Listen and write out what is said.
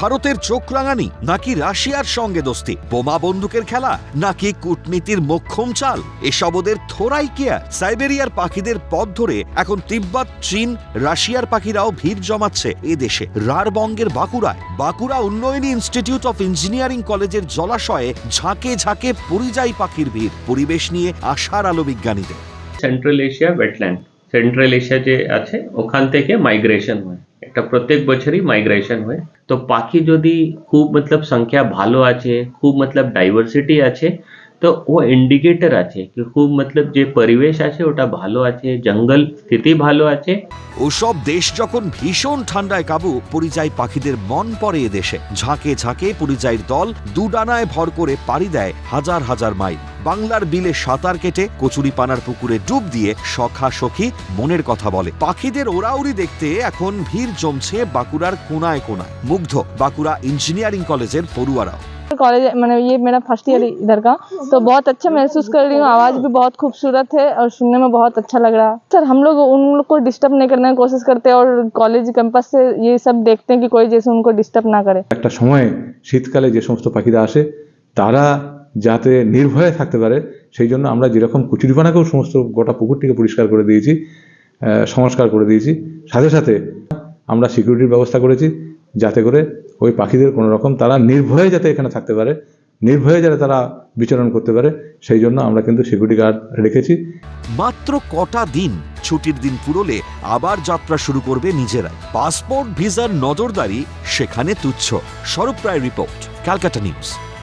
ভারতের চোখ রাঙানি, নাকি রাশিয়ার সঙ্গে দোস্তি? বোমা বন্দুকের খেলা, নাকি কূটনীতির মোক্ষম চাল? এসব ওদের থোড়াই কেয়ার। সাইবেরিয়ার পাখিদের পথ ধরে এখন তিব্বত, চীন, রাশিয়ার পাখিরাও ভিড় জমাচ্ছে এ দেশে রারবঙ্গের বাঁকুড়ায়। Bankura Unnayani institute of engineering কলেজের জলাশয়ে ঝাঁকে ঝাঁকে পরিযায়ী পাখির ভিড়। পরিবেশ নিয়ে আশার আলো বিজ্ঞানীদের। Central Asia wetland Central Asia যে আছে, ওখান থেকে মাইগ্রেশন হয়। একটা প্রত্যেক বছরই মাইগ্রেশন হয়। তো পাখি যদি খুব মতলব সংখ্যা ভালো আছে, খুব মতলব ডাইভার্সিটি আছে, তো ও ইন্ডিকেটর আছে কি খুব মতলব যে পরিবেশ আছে ওটা ভালো আছে, জঙ্গল স্থিতি ভালো আছে। ওসব দেশ যখন ভীষণ ঠান্ডায় কাবু, পরিযায়ী পাখিদের মন পড়ে দেশে। ঝাঁকে ঝাঁকে পরিযায়ীর দল দুডানায় ভর করে পাড়ি দেয় হাজার হাজার মাইল। বাংলার বিলে সাঁতার কেটে কচুরি পানার পুকুরে ডুব দিয়ে সখা সখী মনের কথা বলে পাখিদের ওরাউরি দেখতে এখন ভিড় জমছে বাঁকুড়ার কোনায় কোনায় মুগ্ধ বাঁকুড়া ইঞ্জিনিয়ারিং কলেজের পড়ুয়ারাও कॉलेज मैंने ये मेरा फर्स्ट ईयर इधर का तो बहुत अच्छा महसूस कर रही हूँ आवाज़ भी बहुत खूबसूरत है और सुनने में बहुत अच्छा लग रहा है सर हम लोग उन लोग को डिस्टर्ब नहीं करने की कोशिश करते हैं और कॉलेज कैंपस से ये सब देखते हैं कि कोई जैसे उनको डिस्टर्ब ना करे একটা সময়ে শীতকালে যে সমস্ত পাখিরা আসে তারা যাতে নির্ভয়ে থাকতে পারে, সেই জন্য আমরা যেরকম কুচুরিপানাকেও সমস্ত গোটা পুকুরটিকে পরিষ্কার করে দিয়েছি সংস্কার করে দিয়েছি। সাথে সাথে আমরা সিকিউরিটির ব্যবস্থা করেছি, যাতে করে ওই পাখিদের কোনো রকম তারা নির্ভয়ে যাতে এখানে থাকতে পারে, নির্ভয়ে যাতে তারা বিচরণ করতে পারে, সেই জন্য আমরা কিন্তু সিকিউরিটি গার্ড রেখেছি। মাত্র কটা দিন ছুটির দিন পুরোলে আবার যাত্রা শুরু করবে নিজেরাই। পাসপোর্ট, ভিসার নজরদারি, সেখানে তুচ্ছ। স্বরূপ রায় রিপোর্ট, ক্যালকাটা নিউজ।